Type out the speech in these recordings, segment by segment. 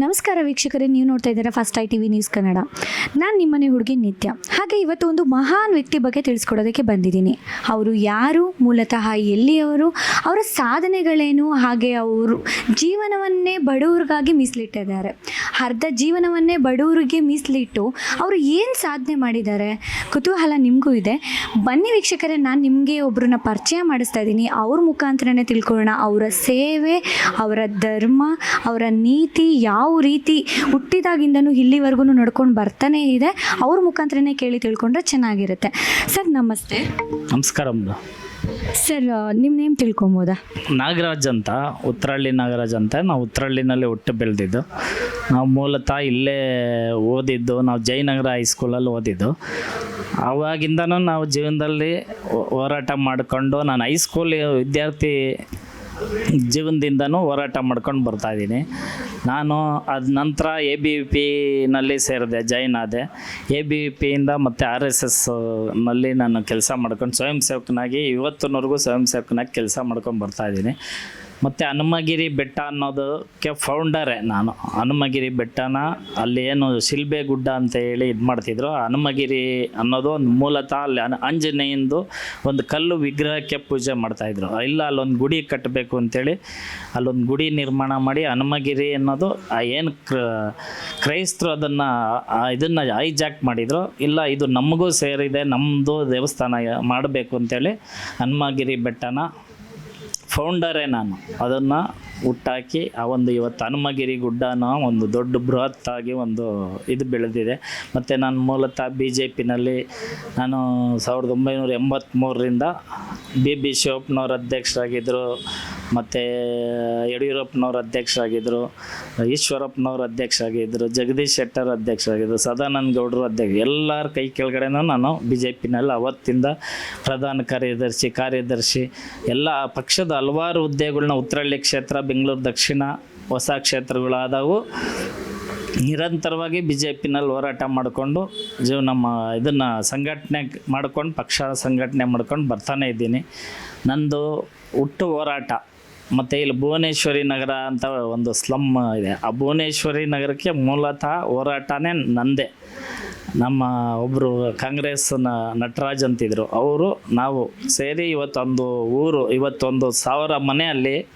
ನಮಸ್ಕಾರ ವೀಕ್ಷಕರೇ, ನೀವು ನೋಡ್ತಾ ಇದ್ದೀರಾ first I T V news Kannada. ನಾನು ನಿಮ್ಮನೆ ಹುಡುಗಿ ನಿತ್ಯ. ಹಾಗೆ ಇವತ್ತು ಒಂದು ಮಹಾನ್ ವ್ಯಕ್ತಿ ಬಗ್ಗೆ ತಿಳಿಸ್ಕೊಡೋದಕ್ಕೆ ಬಂದಿದ್ದೀನಿ. ಅವರು ಯಾರು? ಮೂಲತಃ ಎಲ್ಲಿಯವರು? ಅವರ ಸಾಧನೆಗಳೇನು? ಹಾಗೆ ಅವರು ಜೀವನವನ್ನೇ ಬಡವರಿಗಾಗಿ ಮೀಸಲಿಟ್ಟಿದ್ದಾರೆ. ಅರ್ಧ ಜೀವನವನ್ನೇ ಬಡವರಿಗೆ ಮೀಸಲಿಟ್ಟು ಅವರು ಏನು ಸಾಧನೆ ಮಾಡಿದ್ದಾರೆ? ಕುತೂಹಲ ನಿಮಗೂ ಇದೆ. ಬನ್ನಿ ವೀಕ್ಷಕರೇ, ನಾನು ನಿಮಗೆ ಒಬ್ಬರನ್ನ ಪರಿಚಯ ಮಾಡಿಸ್ತಾ ಇದ್ದೀನಿ. ಅವ್ರ ಮುಖಾಂತರನೇ ತಿಳ್ಕೊಳ್ಳೋಣ. ಅವರ ಸೇವೆ, ಅವರ ಧರ್ಮ, ಅವರ ನೀತಿ ಯಾವ ರೀತಿ ಹುಟ್ಟಿದಾಗಿಂದನೂ ಇಲ್ಲಿವರೆಗೂ ನಡ್ಕೊಂಡು ಬರ್ತಾನೆ ಇದೆ ಅವ್ರ ಮುಖಾಂತರನೇ ಕೇಳಿ ತಿಳ್ಕೊಂಡ್ರೆ ಚೆನ್ನಾಗಿರುತ್ತೆ. ಸರ್ ನಮಸ್ತೆ. ನಮಸ್ಕಾರ ಸರ್ ನಿಮ್ಮ ನೇಮ್ ತಿಳ್ಕೊಬೋದಾ? ನಾಗರಾಜ್ ಅಂತ ಉತ್ತರಹಳ್ಳಿ ನಾಗರಾಜ್ ಅಂತ ನಾವು ಉತ್ತರಹಳ್ಳಿನಲ್ಲಿ ಹುಟ್ಟು ಬೆಳೆದಿದ್ದು. ನಾವು ಮೂಲತಃ ಇಲ್ಲೇ ಓದಿದ್ದು ನಾವು ಜಯನಗರ ಹೈಸ್ಕೂಲಲ್ಲಿ ಓದಿದ್ದು. ಅವಾಗಿಂದನೂ ನಾವು ಜೀವನದಲ್ಲಿ ಹೋರಾಟ ಮಾಡಿಕೊಂಡು ನಾನು ಹೈಸ್ಕೂಲ್ ವಿದ್ಯಾರ್ಥಿ ಜೀವನದಿಂದನೂ ಹೋರಾಟ ಮಾಡ್ಕೊಂಡು ಬರ್ತಾಯಿದ್ದೀನಿ ನಾನು ಅದ ನಂತರ ಎ ಬಿ ಪಿನಲ್ಲಿ ಸೇರಿದೆ ಜಾಯ್ನ್ ಆದೆ. ಎ ಬಿ ಪಿಯಿಂದ ಮತ್ತು ಆರ್ ಎಸ್ ಎಸ್ನಲ್ಲಿ ನಾನು ಕೆಲಸ ಮಾಡ್ಕೊಂಡು ಸ್ವಯಂ ಸೇವಕನಾಗಿ ಇವತ್ತಿನವರೆಗೂ ಸ್ವಯಂ ಸೇವಕನಾಗಿ ಕೆಲಸ ಮಾಡ್ಕೊಂಡು ಬರ್ತಾಯಿದ್ದೀನಿ ಮತ್ತು ಹನುಮಗಿರಿ ಬೆಟ್ಟ ಅನ್ನೋದಕ್ಕೆ ಫೌಂಡರೇ ನಾನು. ಹನುಮಗಿರಿ ಬೆಟ್ಟನ ಅಲ್ಲಿ ಏನು ಶಿಲ್ಬೆ ಗುಡ್ಡ ಅಂತ ಹೇಳಿ ಇದು ಮಾಡ್ತಿದ್ರು. ಹನುಮಗಿರಿ ಅನ್ನೋದು ಒಂದು ಮೂಲತಃ ಅಲ್ಲಿ ಆಂಜನೇಯಂದು ಒಂದು ಕಲ್ಲು ವಿಗ್ರಹಕ್ಕೆ ಪೂಜೆ ಮಾಡ್ತಾಯಿದ್ರು ಇಲ್ಲ, ಅಲ್ಲೊಂದು ಗುಡಿ ಕಟ್ಟಬೇಕು ಅಂತೇಳಿ ಅಲ್ಲೊಂದು ಗುಡಿ ನಿರ್ಮಾಣ ಮಾಡಿ ಹನುಮಗಿರಿ ಅನ್ನೋದು ಆ ಏನು ಕ್ರ, ಕ್ರೈಸ್ತರು ಅದನ್ನು ಇದನ್ನು ಹೈಜಾಕ್ ಮಾಡಿದರು. ಇಲ್ಲ, ಇದು ನಮಗೂ ಸೇರಿದೆ ನಮ್ಮದು ದೇವಸ್ಥಾನ ಮಾಡಬೇಕು ಅಂತೇಳಿ ಹನುಮಗಿರಿ ಬೆಟ್ಟನ ಫೌಂಡರೇ ನಾನು. ಅದನ್ನು ಹುಟ್ಟಾಕಿ ಆ ಒಂದು ಇವತ್ತು ಹನುಮಗಿರಿ ಗುಡ್ಡನ ಒಂದು ದೊಡ್ಡ ಬೃಹತ್ತಾಗಿ ಒಂದು ಇದು ಬೆಳೆದಿದೆ. ಮತ್ತು ನಾನು ಮೂಲತಃ ಬಿ ಜೆ ಪಿನಲ್ಲಿ ನಾನು ಸಾವಿರದ ಒಂಬೈನೂರ ಎಂಬತ್ತ್ಮೂರರಿಂದ ಬಿ ಬಿ ಶಿವಪ್ಪನವ್ರ ಅಧ್ಯಕ್ಷರಾಗಿದ್ದರು. ಮತ್ತು ಯಡಿಯೂರಪ್ಪನವ್ರ ಅಧ್ಯಕ್ಷರಾಗಿದ್ದರು. ಈಶ್ವರಪ್ಪನವ್ರ ಅಧ್ಯಕ್ಷರಾಗಿದ್ದರು. ಜಗದೀಶ್ ಶೆಟ್ಟರ್ ಅಧ್ಯಕ್ಷರಾಗಿದ್ದರು. ಸದಾನಂದ ಗೌಡರು ಅಧ್ಯಕ್ಷ, ಎಲ್ಲರ ಕೈ ಕೆಳಗಡೆನೂ ನಾನು ಬಿ ಜೆ ಪಿನಲ್ಲಿ ಅವತ್ತಿಂದ ಪ್ರಧಾನ ಕಾರ್ಯದರ್ಶಿ ಕಾರ್ಯದರ್ಶಿ, ಎಲ್ಲ ಪಕ್ಷದ ಹಲವಾರು ಹುದ್ದೆಗಳನ್ನ ಉತ್ತರಹಳ್ಳಿ ಕ್ಷೇತ್ರ, ಬೆಂಗಳೂರು ದಕ್ಷಿಣ, ಹೊಸ ಕ್ಷೇತ್ರಗಳಾದವು. ನಿರಂತರವಾಗಿ ಬಿ ಜೆ ಪಿನಲ್ಲಿ ಹೋರಾಟ ಮಾಡಿಕೊಂಡು ಜೀವ ನಮ್ಮ ಇದನ್ನು ಸಂಘಟನೆ ಮಾಡ್ಕೊಂಡು ಪಕ್ಷ ಸಂಘಟನೆ ಮಾಡ್ಕೊಂಡು ಬರ್ತಾನೆ ಇದ್ದೀನಿ. ನಂದು ಹುಟ್ಟು ಹೋರಾಟ. ಮತ್ತು ಇಲ್ಲಿ ಭುವನೇಶ್ವರಿ ನಗರ ಅಂತ ಒಂದು ಸ್ಲಮ್ ಇದೆ. ಆ ಭುವನೇಶ್ವರಿ ನಗರಕ್ಕೆ ಮೂಲತಃ ಹೋರಾಟನೇ ನಂದೇ. ನಮ್ಮ ಒಬ್ಬರು ಕಾಂಗ್ರೆಸ್ನ ನಟರಾಜ್ ಅಂತಿದ್ರು. ಅವರು ನಾವು ಸೇರಿ ಇವತ್ತೊಂದು ಊರು ಇವತ್ತೊಂದು ಸಾವಿರ ಮನೆಯಲ್ಲಿ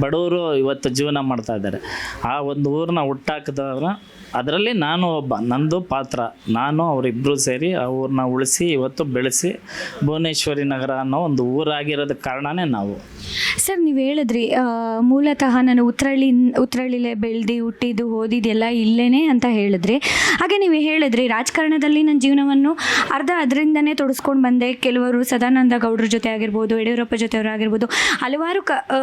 ಬಡವರು ಇವತ್ತು ಜೀವನ ಮಾಡ್ತಾ ಇದ್ದಾರೆ. ಆ ಒಂದು ಊರನ್ನ ಹುಟ್ಟಾಕಿದವ್ರ ಅದರಲ್ಲಿ ನಾನು ಒಬ್ಬ ನಂದು ಪಾತ್ರ. ನಾನು ಅವರಿಬ್ಬರು ಸೇರಿ ಆ ಊರನ್ನ ಉಳಿಸಿ ಇವತ್ತು ಬೆಳೆಸಿ ಭುವನೇಶ್ವರಿ ನಗರ ಅನ್ನೋ ಒಂದು ಊರಾಗಿರೋದ ಕಾರಣನೇ ನಾವು. ಸರ್ ನೀವು ಹೇಳಿದ್ರಿ ಮೂಲತಃ ನಾನು ಉತ್ರಳ್ಳಿ ಉತ್ತರಳ್ಳಿಲೇ ಬೆಳೆದು ಹುಟ್ಟಿದ್ದು ಓದಿದ್ದೆಲ್ಲ ಇಲ್ಲೇನೆ ಅಂತ ಹೇಳಿದ್ರಿ. ಹಾಗೆ ನೀವು ಹೇಳಿದ್ರಿ ರಾಜಕಾರಣದಲ್ಲಿ ನನ್ನ ಜೀವನವನ್ನು ಅರ್ಧ ಅದರಿಂದನೇ ತೊಡಸ್ಕೊಂಡು ಬಂದೆ. ಕೆಲವರು ಸದಾನಂದ ಗೌಡ್ರ ಜೊತೆ ಆಗಿರ್ಬೋದು ಯಡಿಯೂರಪ್ಪ ಜೊತೆಯವರು ಆಗಿರ್ಬೋದು ಹಲವಾರು ಕ ಆ,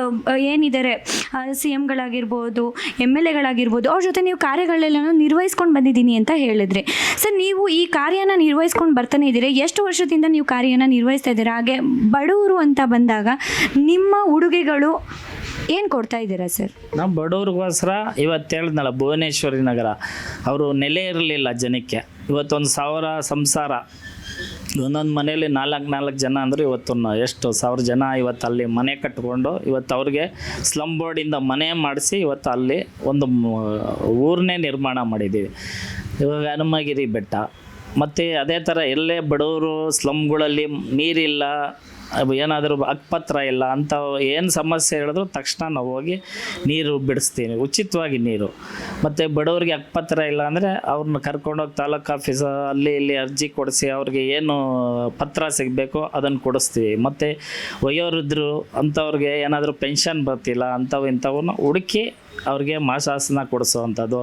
ಆ, ಏನಿದ್ದಾರೆ ಸಿ ಎಮ್ಗಳಾಗಿರ್ಬೋದು ಎಂ ಎಲ್ ಎಗಳಾಗಿರ್ಬೋದು ಅವ್ರ ಜೊತೆ ನೀವು ಕಾರ್ಯಗಳೆಲ್ಲನೂ ನಿರ್ವಹಿಸ್ಕೊಂಡು ಬಂದಿದ್ದೀನಿ ಅಂತ ಹೇಳಿದ್ರಿ. ಸರ್ ನೀವು ಈ ಕಾರ್ಯನ ನಿರ್ವಹಿಸ್ಕೊಂಡು ಬರ್ತಾನೆ ಇದ್ದೀರಿ? ಎಷ್ಟು ವರ್ಷದಿಂದ ನೀವು ಕಾರ್ಯನ ನಿರ್ವಹಿಸ್ತಾ ಇದ್ದೀರಾ? ಹಾಗೆ ಬಡವರು ಅಂತ ಬಂದಾಗ ನಿಮ್ಮ ಉಡುಗೆಗಳು ಏನು ಕೊಡ್ತಾ ಇದ್ದೀರಾ ಸರ್? ನಾವು ಬಡವ್ರಿಗೋಸ್ಕರ ಇವತ್ತು ಹೇಳಿದ್ನಲ್ಲ ಭುವನೇಶ್ವರಿ ನಗರ. ಅವರು ನೆಲೆ ಇರಲಿಲ್ಲ ಜನಕ್ಕೆ. ಇವತ್ತೊಂದು ಸಾವಿರ ಸಂಸಾರ. ಒಂದೊಂದು ಮನೆಯಲ್ಲಿ ನಾಲ್ಕು ನಾಲ್ಕು ಜನ ಅಂದರೆ ಇವತ್ತು ಎಷ್ಟು ಸಾವಿರ ಜನ ಇವತ್ತು ಅಲ್ಲಿ ಮನೆ ಕಟ್ಕೊಂಡು ಇವತ್ತು ಅವ್ರಿಗೆ ಸ್ಲಮ್ ಬೋರ್ಡಿಂದ ಮನೆ ಮಾಡಿಸಿ ಇವತ್ತು ಅಲ್ಲಿ ಒಂದು ಊರನ್ನೇ ನಿರ್ಮಾಣ ಮಾಡಿದ್ದೀವಿ. ಇವಾಗ ಹನುಮಗಿರಿ ಬೆಟ್ಟ. ಮತ್ತು ಅದೇ ಥರ ಎಲ್ಲೇ ಬಡವರು ಸ್ಲಮ್ಗಳಲ್ಲಿ ನೀರಿಲ್ಲ ಏನಾದರೂ ಅಕ್ಪತ್ರ ಇಲ್ಲ ಅಂತ ಏನು ಸಮಸ್ಯೆ ಹೇಳಿದ್ರು ತಕ್ಷಣ ನಾವು ಹೋಗಿ ನೀರು ಬಿಡಿಸ್ತೀವಿ ಉಚಿತವಾಗಿ ನೀರು. ಮತ್ತು ಬಡವರಿಗೆ ಅಕ್ಪತ್ರ ಇಲ್ಲ ಅಂದರೆ ಅವ್ರನ್ನ ಕರ್ಕೊಂಡೋಗಿ ತಾಲೂಕು ಆಫೀಸ್ ಅಲ್ಲಿ ಇಲ್ಲಿ ಅರ್ಜಿ ಕೊಡಿಸಿ ಅವ್ರಿಗೆ ಏನು ಪತ್ರ ಸಿಗಬೇಕು ಅದನ್ನು ಕೊಡಿಸ್ತೀವಿ. ಮತ್ತು ವಯೋವೃದ್ಧರು ಅಂಥವ್ರಿಗೆ ಏನಾದರೂ ಪೆನ್ಷನ್ ಬರ್ತಿಲ್ಲ ಅಂಥವು ಇಂಥವನ್ನ ಹುಡುಕಿ ಅವ್ರಿಗೆ ಮಾಸಾಸನ ಕೊಡಿಸೋವಂಥದ್ದು.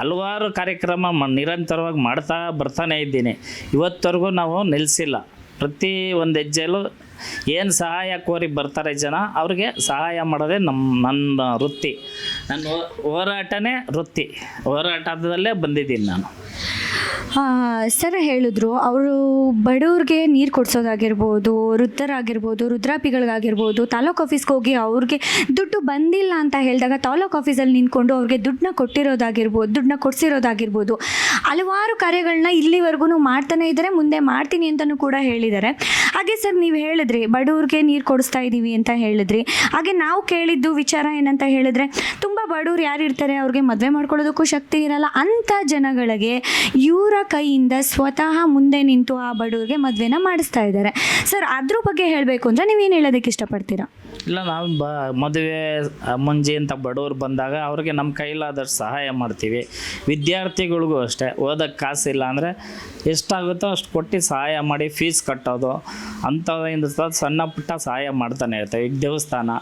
ಹಲವಾರು ಕಾರ್ಯಕ್ರಮ ಮ, ನಿರಂತರವಾಗಿ ಮಾಡ್ತಾ ಬರ್ತಾನೆ ಇದ್ದೀನಿ. ಇವತ್ತವರೆಗೂ ನಾವು ನಿಲ್ಲಿಸಿಲ್ಲ ಪ್ರತಿ ಒಂದು ಹೆಜ್ಜೆಯಲ್ಲೂ ಏನು ಸಹಾಯ ಕೋರಿ ಬರ್ತಾರೆ ಜನ, ಅವ್ರಿಗೆ ಸಹಾಯ ಮಾಡೋದೇ ನಮ್ಮ ನನ್ನ ವೃತ್ತಿ. ನನ್ನ ಹೋರಾಟನೇ ವೃತ್ತಿ. ಹೋರಾಟದಲ್ಲೇ ಬಂದಿದ್ದೀನಿ ನಾನು. ಸರ್ ಹೇಳಿದ್ರು, ಅವರು ಬಡವ್ರಿಗೆ ನೀರು ಕೊಡಿಸೋದಾಗಿರ್ಬೋದು, ವೃದ್ಧರಾಗಿರ್ಬೋದು ವೃದ್ಧಾಪಿಗಳಿಗಾಗಿರ್ಬೋದು ತಾಲೂಕು ಆಫೀಸ್ಗೆ ಹೋಗಿ ಅವ್ರಿಗೆ ದುಡ್ಡು ಬಂದಿಲ್ಲ ಅಂತ ಹೇಳಿದಾಗ ತಾಲೂಕು ಆಫೀಸಲ್ಲಿ ನಿಂತ್ಕೊಂಡು ಅವ್ರಿಗೆ ದುಡ್ಡನ್ನ ಕೊಟ್ಟಿರೋದಾಗಿರ್ಬೋದು, ದುಡ್ಡನ್ನ ಕೊಡಿಸಿರೋದಾಗಿರ್ಬೋದು, ಹಲವಾರು ಕಾರ್ಯಗಳನ್ನ ಇಲ್ಲಿವರೆಗೂ ಮಾಡ್ತಾನೆ ಇದ್ದಾರೆ ಮುಂದೆ ಮಾಡ್ತೀನಿ ಅಂತಲೂ ಕೂಡ ಹೇಳಿದ್ದಾರೆ ಹಾಗೆ ಸರ್ ನೀವು ಹೇಳಿದ್ರಿ, ಬಡವ್ರಿಗೆ ನೀರು ಕೊಡಿಸ್ತಾ ಇದ್ದೀವಿ ಅಂತ ಹೇಳಿದ್ರಿ. ಹಾಗೆ ನಾವು ಕೇಳಿದ್ದು ವಿಚಾರ ಏನಂತ ಹೇಳಿದ್ರೆ, ತುಂಬ ಬಡವ್ರು ಯಾರು ಇರ್ತಾರೆ ಅವ್ರಿಗೆ ಮದುವೆ ಮಾಡ್ಕೊಳ್ಳೋದಕ್ಕೂ ಶಕ್ತಿ ಇರಲ್ಲ ಅಂಥ ಜನಗಳಿಗೆ ಇವರ ಕೈಯಿಂದ ಸ್ವತಃ ಮುಂದೆ ನಿಂತು ಆ ಬಡವರಿಗೆ ಮದುವೆನ ಮಾಡಿಸ್ತಾ ಇದ್ದಾರೆ. ಸರ್ ಅದ್ರ ಬಗ್ಗೆ ಹೇಳಬೇಕು ಅಂದರೆ ನೀವೇನು ಹೇಳೋದಕ್ಕೆ ಇಷ್ಟಪಡ್ತೀರಾ? ಇಲ್ಲ, ನಾವು ಬ, ಮದುವೆ ಮುಂಜಿ ಅಂತ ಬಡವ್ರು ಬಂದಾಗ ಅವ್ರಿಗೆ ನಮ್ಮ ಕೈಲಾದಷ್ಟು ಸಹಾಯ ಮಾಡ್ತೀವಿ. ವಿದ್ಯಾರ್ಥಿಗಳಿಗೂ ಅಷ್ಟೇ ಓದೋಕ್ಕೆ ಕಾಸಿಲ್ಲ ಅಂದರೆ ಎಷ್ಟಾಗುತ್ತೋ ಅಷ್ಟು ಕೊಟ್ಟು ಸಹಾಯ ಮಾಡಿ ಫೀಸ್ ಕಟ್ಟೋದು, ಅಂಥದ್ರಿಂದ ಸಣ್ಣ ಪುಟ್ಟ ಸಹಾಯ ಮಾಡ್ತಾನೆ ಇರ್ತೇವೆ ಈಗ ದೇವಸ್ಥಾನ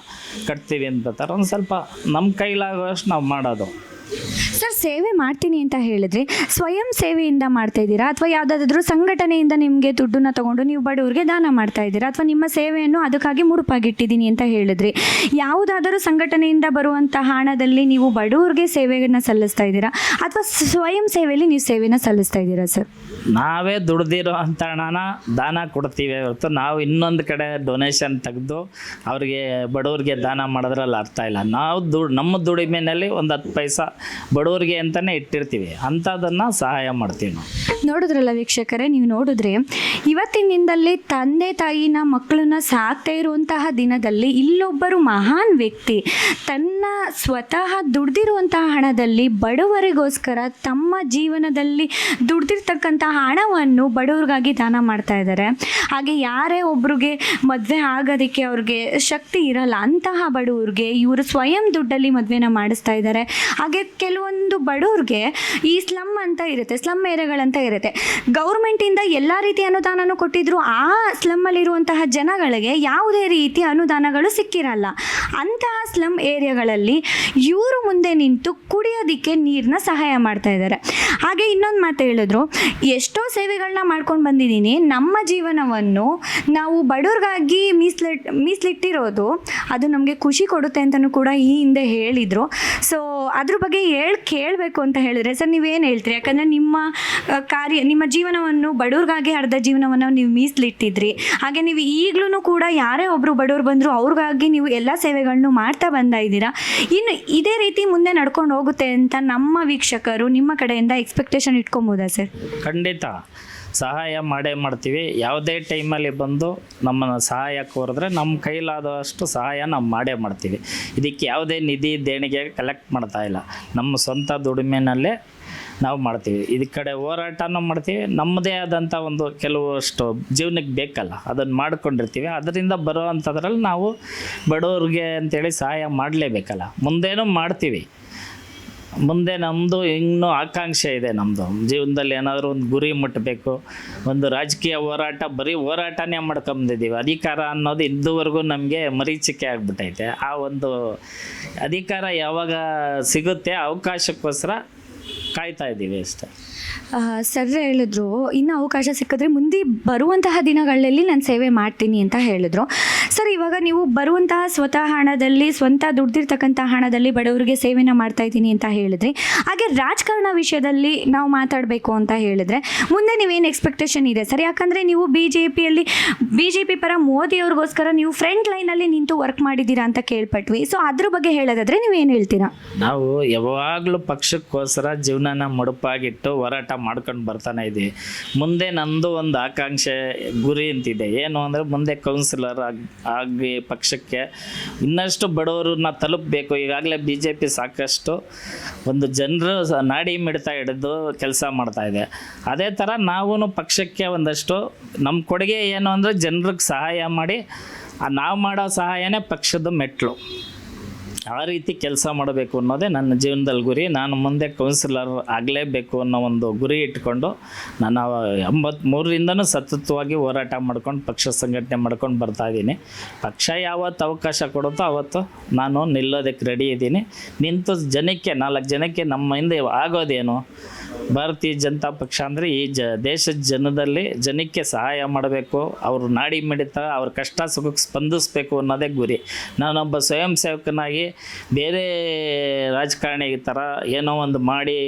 ಕಟ್ತೀವಿ ಅಂತ ಒಂದು ಸ್ವಲ್ಪ ನಮ್ಮ ಕೈಲಾಗುವಷ್ಟು ನಾವು ಮಾಡೋದು. ಸರ್, ಸೇವೆ ಮಾಡ್ತೀನಿ ಅಂತ ಹೇಳಿದ್ರೆ ಸ್ವಯಂ ಸೇವೆಯಿಂದ ಮಾಡ್ತಾ ಇದ್ದೀರಾ? ಅಥವಾ ಯಾವುದಾದ್ರೂ ಸಂಘಟನೆಯಿಂದ ನಿಮಗೆ ದುಡ್ಡನ್ನ ತಗೊಂಡು ನೀವು ಬಡವ್ರಿಗೆ ದಾನ ಮಾಡ್ತಾ ಇದ್ದೀರಾ? ಅಥವಾ ನಿಮ್ಮ ಸೇವೆಯನ್ನು ಅದಕ್ಕಾಗಿ ಮುಡುಪಾಗಿಟ್ಟಿದ್ದೀನಿ ಅಂತ ಹೇಳಿದ್ರೆ ಯಾವುದಾದರೂ ಸಂಘಟನೆಯಿಂದ ಬರುವಂಥ ಹಣದಲ್ಲಿ ನೀವು ಬಡವ್ರಿಗೆ ಸೇವೆಯನ್ನು ಸಲ್ಲಿಸ್ತಾ ಇದ್ದೀರಾ? ಅಥವಾ ಸ್ವಯಂ ಸೇವೆಯಲ್ಲಿ ನೀವು ಸೇವೆಯನ್ನು ಸಲ್ಲಿಸ್ತಾ ಇದ್ದೀರಾ ಸರ್? ನಾವೇ ದುಡ್ದಿರೋ ಅಂತ ಹಣನ ದಾನ ಕೊಡ್ತೀವಿ ಹೊರತು ನಾವು ಇನ್ನೊಂದು ಕಡೆ ಡೊನೇಷನ್ ತೆಗೆದು ಅವ್ರಿಗೆ ಬಡವ್ರಿಗೆ ದಾನ ಮಾಡೋದ್ರಲ್ಲಿ ಅರ್ಥ ಇಲ್ಲ. ನಾವು ದುಡ್ಡು ನಮ್ಮ ದುಡಿಮೆನಲ್ಲಿ ಒಂದು ಹತ್ತು ಪೈಸಾ ಬಡವ್ರಿಗೆ ಅಂತಲೇ ಇಟ್ಟಿರ್ತೀವಿ. ಅಂಥದ್ದನ್ನು ಸಹಾಯ ಮಾಡ್ತೀವಿ ನಾವು. ನೋಡಿದ್ರಲ್ಲ ವೀಕ್ಷಕರೇ, ನೀವು ನೋಡಿದ್ರೆ ಇವತ್ತಿನಿಂದಲೇ ತಂದೆ ತಾಯಿನ ಮಕ್ಕಳನ್ನ ಸಾಕ್ತಾ ಇರುವಂತಹ ದಿನದಲ್ಲಿ ಇಲ್ಲೊಬ್ಬರು ಮಹಾನ್ ವ್ಯಕ್ತಿ ತನ್ನ ಸ್ವತಃ ದುಡ್ದಿರುವಂತಹ ಹಣದಲ್ಲಿ ಬಡವರಿಗೋಸ್ಕರ ತಮ್ಮ ಜೀವನದಲ್ಲಿ ದುಡ್ದಿರ್ತಕ್ಕಂತಹ ಹಣವನ್ನು ಬಡವ್ರಿಗಾಗಿ ದಾನ ಮಾಡ್ತಾ ಇದ್ದಾರೆ. ಹಾಗೆ ಯಾರೇ ಒಬ್ರಿಗೆ ಮದುವೆ ಆಗೋದಕ್ಕೆ ಅವ್ರಿಗೆ ಶಕ್ತಿ ಇರಲ್ಲ, ಅಂತಹ ಬಡವ್ರಿಗೆ ಇವರು ಸ್ವಯಂ ದುಡ್ಡಲ್ಲಿ ಮದುವೆನ ಮಾಡಿಸ್ತಾ ಇದ್ದಾರೆ. ಹಾಗೆ ಕೆಲವೊಂದು ಬಡವ್ರಿಗೆ ಈ ಸ್ಲಮ್ ಅಂತ ಇರುತ್ತೆ, ಸ್ಲಮ್ ಏರಿಯಾಗಳಂತ ಇರುತ್ತೆ. ಗೌರ್ಮೆಂಟಿಂದ ಎಲ್ಲ ರೀತಿ ಅನುದಾನನೂ ಕೊಟ್ಟಿದ್ರು, ಆ ಸ್ಲಮ್ಮಲ್ಲಿರುವಂತಹ ಜನಗಳಿಗೆ ಯಾವುದೇ ರೀತಿ ಅನುದಾನಗಳು ಸಿಕ್ಕಿರಲ್ಲ. ಅಂತಹ ಸ್ಲಮ್ ಏರಿಯಾಗಳಲ್ಲಿ ಇವರು ಮುಂದೆ ನಿಂತು ಕುಡಿಯೋದಕ್ಕೆ ನೀರನ್ನ ಸಹಾಯ ಮಾಡ್ತಾ ಇದ್ದಾರೆ ಹಾಗೆ ಇನ್ನೊಂದು ಮಾತು ಹೇಳಿದ್ರು, ಎಷ್ಟೋ ಸೇವೆಗಳನ್ನ ಮಾಡ್ಕೊಂಡು ಬಂದಿದ್ದೀನಿ, ನಮ್ಮ ಜೀವನವನ್ನು ನಾವು ಬಡವ್ರಿಗಾಗಿ ಮೀಸಲಿಟ್, ಮೀಸಲಿಟ್ಟಿರೋದು, ಅದು ನಮಗೆ ಖುಷಿ ಕೊಡುತ್ತೆ ಅಂತಲೂ ಕೂಡ ಈ ಹಿಂದೆ ಹೇಳಿದರು. ಸೊ ಅದ್ರ ಬಗ್ಗೆ ಹೇಳಿ, ಕೇಳಬೇಕು ಅಂತ ಹೇಳಿದ್ರೆ ಸರ್ ನೀವೇನು ಹೇಳ್ತೀರಿ? ಯಾಕಂದರೆ ನಿಮ್ಮ ಕಾರ್ಯ, ನಿಮ್ಮ ಜೀವನವನ್ನು ಬಡವ್ರಿಗಾಗಿ ಅರ್ಧ ಜೀವನವನ್ನು ನೀವು ಮೀಸಲಿಟ್ಟಿದ್ರಿ. ಹಾಗೆ ನೀವು ಈಗಲೂ ಕೂಡ ಯಾರೇ ಒಬ್ಬರು ಬಡವ್ರು ಬಂದರು ಅವ್ರಿಗಾಗಿ ನೀವು ಎಲ್ಲ ಸೇವೆಗಳನ್ನು ಮಾಡ್ತಾ ಬಂದ ಇದ್ದೀರಾ? ಇನ್ನು ಇದೇ ರೀತಿ ಮುಂದೆ ನಡ್ಕೊಂಡು ಹೋಗುತ್ತೆ ಅಂತ ನಮ್ಮ ವೀಕ್ಷಕರು ನಿಮ್ಮ ಕಡೆಯಿಂದ ಎಕ್ಸ್ಪೆಕ್ಟೇಷನ್ ಇಟ್ಕೊಬೋದಾ ಸರ್? ಖಂಡಿತ. ಸಹಾಯ ಮಾಡೇ ಮಾಡ್ತೀವಿ. ಯಾವುದೇ ಟೈಮಲ್ಲಿ ಬಂದು ನಮ್ಮನ್ನು ಸಹಾಯ ಕೋರಿದ್ರೆ ನಮ್ಮ ಕೈಲಾದಷ್ಟು ಸಹಾಯ ನಾವು ಮಾಡೇ ಮಾಡ್ತೀವಿ. ಇದಕ್ಕೆ ಯಾವುದೇ ನಿಧಿ ದೇಣಿಗೆ ಕಲೆಕ್ಟ್ ಮಾಡ್ತಾ ಇಲ್ಲ. ನಮ್ಮ ಸ್ವಂತ ದುಡಿಮೆನಲ್ಲೇ ನಾವು ಮಾಡ್ತೀವಿ. ಇದು ಕಡೆ ಹೋರಾಟನೂ ಮಾಡ್ತೀವಿ. ನಮ್ಮದೇ ಆದಂಥ ಒಂದು ಕೆಲವಷ್ಟು ಜೀವನಕ್ಕೆ ಬೇಕಲ್ಲ. ಅದನ್ನು ಮಾಡ್ಕೊಂಡಿರ್ತೀವಿ. ಅದರಿಂದ ಬರೋ ಅಂಥದ್ರಲ್ಲಿ ನಾವು ಬಡವ್ರಿಗೆ ಅಂತೇಳಿ ಸಹಾಯ ಮಾಡಲೇಬೇಕಲ್ಲ. ಮುಂದೇನೂ ಮಾಡ್ತೀವಿ. ಮುಂದೆ ನಮ್ಮದು ಇನ್ನೂ ಆಕಾಂಕ್ಷೆ ಇದೆ ನಮ್ಮದು ಜೀವನದಲ್ಲಿ ಏನಾದರೂ ಒಂದು ಗುರಿ ಮುಟ್ಟಬೇಕು ಒಂದು ರಾಜಕೀಯ ಹೋರಾಟ, ಬರೀ ಹೋರಾಟನೇ ಮಾಡ್ಕೊಂಬಂದಿದ್ದೀವಿ ಅಧಿಕಾರ ಅನ್ನೋದು ಇದುವರೆಗೂ ನಮಗೆ ಮರೀಚಿಕೆ ಆಗಿಬಿಟ್ಟೈತೆ. ಆ ಒಂದು ಅಧಿಕಾರ ಯಾವಾಗ ಸಿಗುತ್ತೆ, ಅವಕಾಶಕ್ಕೋಸ್ಕರ ಕಾಯ್ತಾ ಇದ್ದೀವಿ ಅಷ್ಟೇ. ಸರ್ ಹೇಳಿದ್ರು, ಇನ್ನು ಅವಕಾಶ ಸಿಕ್ಕಿದ್ರೆ ಮುಂದೆ ಬರುವಂತಹ ದಿನಗಳಲ್ಲಿ ನಾನು ಸೇವೆ ಮಾಡ್ತೀನಿ ಅಂತ ಹೇಳಿದ್ರು. ಸರ್, ಇವಾಗ ನೀವು ಬರುವಂತಹ ಸ್ವತಃ ಹಣದಲ್ಲಿ, ಸ್ವಂತ ದುಡ್ದಿರ್ತಕ್ಕಂಥ ಹಣದಲ್ಲಿ ಬಡವರಿಗೆ ಸೇವೆನ ಮಾಡ್ತಾ ಇದ್ದೀನಿ ಅಂತ ಹೇಳಿದ್ರಿ. ಹಾಗೆ ರಾಜಕಾರಣ ವಿಷಯದಲ್ಲಿ ನಾವು ಮಾತಾಡಬೇಕು ಅಂತ ಹೇಳಿದ್ರೆ, ಮುಂದೆ ನೀವೇನು ಎಕ್ಸ್ಪೆಕ್ಟೇಷನ್ ಇದೆ? ಸರ್, ಯಾಕಂದರೆ ನೀವು ಬಿ ಜೆ ಪಿಯಲ್ಲಿ ಬಿ ಜೆ ಪಿ ಪರ ಮೋದಿಯವ್ರಿಗೋಸ್ಕರ ನೀವು ಫ್ರಂಟ್ ಲೈನಲ್ಲಿ ನಿಂತು ವರ್ಕ್ ಮಾಡಿದ್ದೀರಾ ಅಂತ ಕೇಳ್ಪಟ್ವಿ. ಸೊ ಅದ್ರ ಬಗ್ಗೆ ಹೇಳೋದಾದ್ರೆ ನೀವೇನು ಹೇಳ್ತೀರಾ? ನಾವು ಯಾವಾಗಲೂ ಪಕ್ಷಕ್ಕೋಸ್ಕರ ಜೀವನನ ಮುಡುಪಾಗಿಟ್ಟು ಹೋರಾಟ ಮಾಡ್ಕೊಂಡು ಬರ್ತಾನೆ ಇದ್ದೀವಿ ಮುಂದೆ ನಂದು ಒಂದು ಆಕಾಂಕ್ಷೆ ಗುರಿ ಅಂತಿದೆ. ಏನು ಅಂದರೆ ಮುಂದೆ ಕೌನ್ಸಿಲರ್ ಆಗಿ ಪಕ್ಷಕ್ಕೆ ಇನ್ನಷ್ಟು ಬಡವರನ್ನ ತಲುಪಬೇಕು. ಈಗಾಗಲೇ ಬಿ ಜೆ ಪಿ ಸಾಕಷ್ಟು ಒಂದು ಜನರು ನಾಡಿ ಮಿಡ್ತಾ ಹಿಡಿದು ಕೆಲಸ ಮಾಡ್ತಾ ಇದೆ. ಅದೇ ಥರ ನಾವು ಪಕ್ಷಕ್ಕೆ ಒಂದಷ್ಟು ನಮ್ಮ ಕೊಡುಗೆ ಏನು ಅಂದರೆ ಜನರಿಗೆ ಸಹಾಯ ಮಾಡಿ ನಾವು ಮಾಡೋ ಸಹಾಯನೇ ಪಕ್ಷದ ಮೆಟ್ಲು. ಆ ರೀತಿ ಕೆಲಸ ಮಾಡಬೇಕು ಅನ್ನೋದೇ ನನ್ನ ಜೀವನದಲ್ಲಿ ಗುರಿ. ನಾನು ಮುಂದೆ ಕೌನ್ಸಿಲರ್ ಆಗಲೇಬೇಕು ಅನ್ನೋ ಒಂದು ಗುರಿ ಇಟ್ಕೊಂಡು ನಾನು ಎಂಬತ್ತ್ಮೂರರಿಂದನೂ ಸತತವಾಗಿ ಹೋರಾಟ ಮಾಡ್ಕೊಂಡು, ಪಕ್ಷ ಸಂಘಟನೆ ಮಾಡ್ಕೊಂಡು ಬರ್ತಾ ಇದ್ದೀನಿ. ಪಕ್ಷ ಯಾವತ್ತು ಅವಕಾಶ ಕೊಡುತ್ತೋ ಅವತ್ತು ನಾನು ನಿಲ್ಲೋದಕ್ಕೆ ರೆಡಿ ಇದ್ದೀನಿ. ನಿಂತು ಜನಕ್ಕೆ, ನಾಲ್ಕು ಜನಕ್ಕೆ ನಮ್ಮ ಹಿಂದೆ ಆಗೋದೇನು? ಭಾರತೀಯ ಜನತಾ ಪಕ್ಷ ಅಂದರೆ ಈ ಜ ದೇಶದ ಜನದಲ್ಲಿ ಜನಕ್ಕೆ ಸಹಾಯ ಮಾಡಬೇಕು, ಅವರು ನಾಡಿ ಮಿಡಿತ, ಅವ್ರ ಕಷ್ಟ ಸುಖಕ್ಕೆ ಸ್ಪಂದಿಸಬೇಕು ಅನ್ನೋದೇ ಗುರಿ. ನಾನೊಬ್ಬ ಸ್ವಯಂ ಸೇವಕನಾಗಿ ಬೇರೆ ರಾಜಕಾರಣಿ ಥರ ಏನೋ ಒಂದು ಮಾಡಿ,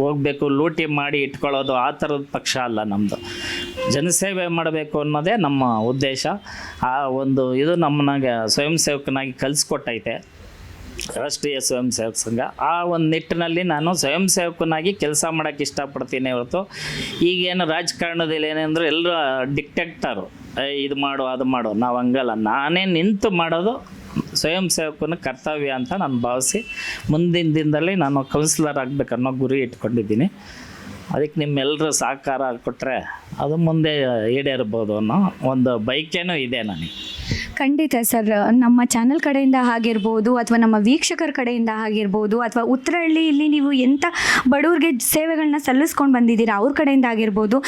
ಹೋಗಬೇಕು, ಲೂಟಿ ಮಾಡಿ ಇಟ್ಕೊಳ್ಳೋದು ಆ ಥರದ ಪಕ್ಷ ಅಲ್ಲ ನಮ್ಮದು ಜನಸೇವೆ ಮಾಡಬೇಕು ಅನ್ನೋದೇ ನಮ್ಮ ಉದ್ದೇಶ. ಆ ಒಂದು ಇದು ನಮ್ಮನಾಗ ಸ್ವಯಂ ಸೇವಕನಾಗಿ ಕಲಿಸ್ಕೊಟ್ಟೈತೆ. ರಾಷ್ಟ್ರೀಯ ಸ್ವಯಂ ಸೇವಕ ಸಂಘ. ಆ ಒಂದು ನಿಟ್ಟಿನಲ್ಲಿ ನಾನು ಸ್ವಯಂ ಸೇವಕನಾಗಿ ಕೆಲಸ ಮಾಡೋಕ್ಕೆ ಇಷ್ಟಪಡ್ತೀನಿ ಹೊರತು ಈಗೇನು ರಾಜಕಾರಣದಲ್ಲಿ ಏನೆಂದ್ರೆ ಎಲ್ಲರೂ ಡಿಕ್ಟೆಕ್ಟರು. ಇದು ಮಾಡು, ಅದು ಮಾಡು. ನಾವು ಹಂಗಲ್ಲ. ನಾನೇ ನಿಂತು ಮಾಡೋದು ಸ್ವಯಂ ಸೇವಕನ ಕರ್ತವ್ಯ ಅಂತ ನಾನು ಭಾವಿಸಿ ಮುಂದಿನ ದಿನದಲ್ಲಿ ನಾನು ಕೌನ್ಸಿಲರ್ ಆಗಬೇಕನ್ನೋ ಗುರಿ ಇಟ್ಕೊಂಡಿದ್ದೀನಿ. ಅದಕ್ಕೆ ನಿಮ್ಮೆಲ್ಲರ ಸಹಕಾರ ಕೊಟ್ಟರೆ ಅದು ಮುಂದೆ ಈಡೇರ್ಬೋದು ಅನ್ನೋ ಒಂದು ಬೈಕೇನೂ ಇದೆ ನನಗೆ. ಖಂಡಿತ ಸರ್, ನಮ್ಮ ಚಾನಲ್ ಕಡೆಯಿಂದ ಆಗಿರ್ಬೋದು ಅಥವಾ ನಮ್ಮ ವೀಕ್ಷಕರ ಕಡೆಯಿಂದ ಆಗಿರ್ಬೋದು ಅಥವಾ ಉತ್ತರಹಳ್ಳಿಯಲ್ಲಿ ನೀವು ಎಂಥ ಬಡವ್ರಿಗೆ ಸೇವೆಗಳನ್ನ ಸಲ್ಲಿಸ್ಕೊಂಡು ಬಂದಿದ್ದೀರಾ ಅವ್ರ ಕಡೆಯಿಂದ ಆಗಿರ್ಬೋದು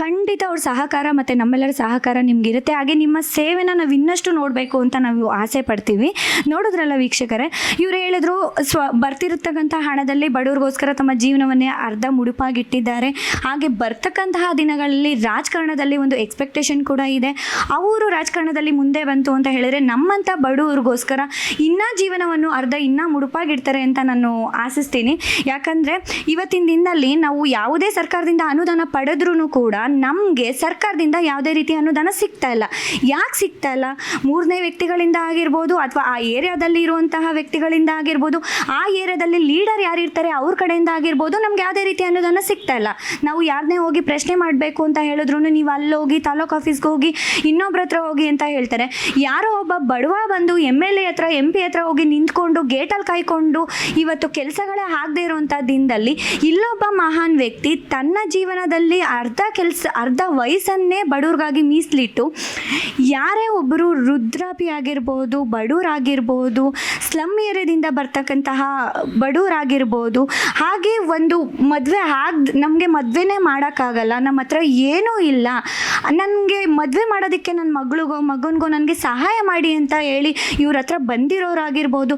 ಖಂಡಿತ ಅವ್ರ ಸಹಕಾರ ಮತ್ತು ನಮ್ಮೆಲ್ಲರ ಸಹಕಾರ ನಿಮಗಿರುತ್ತೆ. ಹಾಗೆ ನಿಮ್ಮ ಸೇವೆನ ನಾವು ಇನ್ನಷ್ಟು ನೋಡಬೇಕು ಅಂತ ನಾವು ಆಸೆ ಪಡ್ತೀವಿ. ನೋಡಿದ್ರಲ್ಲ ವೀಕ್ಷಕರೇ, ಇವ್ರು ಹೇಳಿದ್ರು ಸ್ವ ಬರ್ತಿರತಕ್ಕಂಥ ಹಣದಲ್ಲಿ ಬಡವ್ರಿಗೋಸ್ಕರ ತಮ್ಮ ಜೀವನವನ್ನೇ ಅರ್ಧ ಮುಡುಪಾಗಿಟ್ಟಿದ್ದಾರೆ. ಹಾಗೆ ಬರ್ತಕ್ಕಂತಹ ದಿನಗಳಲ್ಲಿ ರಾಜಕಾರಣದಲ್ಲಿ ಒಂದು ಎಕ್ಸ್ಪೆಕ್ಟೇಷನ್ ಕೂಡ ಇದೆ. ಅವರು ರಾಜಕಾರಣದಲ್ಲಿ ಮುಂದೆ ಬಂತು ಅಂತ ಹೇಳಿದ್ರೆ ನಮ್ಮಂಥ ಬಡವ್ರಿಗೋಸ್ಕರ ಇನ್ನೂ ಜೀವನವನ್ನು ಅರ್ಧ, ಇನ್ನೂ ಮುಡುಪಾಗಿಡ್ತಾರೆ ಅಂತ ನಾನು ಆಶಿಸ್ತೀನಿ. ಯಾಕಂದರೆ ಇವತ್ತಿನ ದಿನದಲ್ಲಿ ನಾವು ಯಾವುದೇ ಸರ್ಕಾರದಿಂದ ಅನುದಾನ ಪಡೆದ್ರೂ ಕೂಡ ನಮಗೆ ಸರ್ಕಾರದಿಂದ ಯಾವುದೇ ರೀತಿ ಅನುದಾನ ಸಿಗ್ತಾ ಇಲ್ಲ. ಯಾಕೆ ಸಿಗ್ತಾ ಇಲ್ಲ? ಮೂರನೇ ವ್ಯಕ್ತಿಗಳಿಂದ ಆಗಿರ್ಬೋದು ಅಥವಾ ಆ ಏರಿಯಾದಲ್ಲಿ ಇರುವಂತಹ ವ್ಯಕ್ತಿಗಳಿಂದ ಆಗಿರ್ಬೋದು, ಆ ಏರಿಯಾದಲ್ಲಿ ಲೀಡರ್ ಯಾರಿರ್ತಾರೆ ಅವ್ರ ಕಡೆಯಿಂದ ಆಗಿರ್ಬೋದು ನಮ್ಗೆ ಯಾವುದೇ ರೀತಿ ಅನುದಾನ ಸಿಗ್ತಾ ಇಲ್ಲ. ನಾವು ಯಾರನ್ನೇ ಹೋಗಿ ಪ್ರಶ್ನೆ ಮಾಡಬೇಕು ಅಂತ ಹೇಳಿದ್ರು ನೀವು ಅಲ್ಲಿ ಹೋಗಿ ತಾಲೂಕು ಆಫೀಸ್ಗೆ ಹೋಗಿ ಇನ್ನೊಬ್ರ ಹತ್ರ ಹೋಗಿ ಅಂತ ಹೇಳ್ತಾರೆ. ಯಾರೋ ಒಬ್ಬ ಬಡವ ಬಂದು ಎಂ ಎಲ್ ಎ ಹತ್ರ ಎಂ ಪಿ ಹತ್ರ ಹೋಗಿ ನಿಂತ್ಕೊಂಡು ಗೇಟಲ್ಲಿ ಕಾಯ್ಕೊಂಡು ಇವತ್ತು ಕೆಲಸಗಳೇ ಆಗದೆ ಇರುವಂಥ ದಿನದಲ್ಲಿ ಇಲ್ಲೊಬ್ಬ ಮಹಾನ್ ವ್ಯಕ್ತಿ ತನ್ನ ಜೀವನದಲ್ಲಿ ಅರ್ಧ ಕೆಲಸ, ಅರ್ಧ ವಯಸ್ಸನ್ನೇ ಬಡವ್ರಿಗಾಗಿ ಮೀಸಲಿಟ್ಟು ಯಾರೇ ಒಬ್ಬರು ರುದ್ರಾಪಿ ಆಗಿರ್ಬೋದು ಬಡವರಾಗಿರ್ಬೋದು ಸ್ಲಮ್ ಏರಿಯಾದಿಂದ ಬರ್ತಕ್ಕಂತಹ ಬಡವರಾಗಿರ್ಬೋದು ಹಾಗೆ ಒಂದು ಮದುವೆ ಆಗ, ನಮಗೆ ಮದುವೆನೇ ಮಾಡೋಕ್ಕಾಗಲ್ಲ ನಮ್ಮ ಹತ್ರ ಏನೂ ಇಲ್ಲ. ನನಗೆ ಮದುವೆ ಮಾಡೋದಕ್ಕೆ ನನ್ನ ಮಗಳಿಗೋ, ಮಗನಿಗೋ ನನಗೆ ಸಹಾಯ ಮಾಡಿ ಅಂತ ಹೇಳಿ ಇವ್ರ ಹತ್ರ ಬಂದಿರೋರಾಗಿರ್ಬೋದು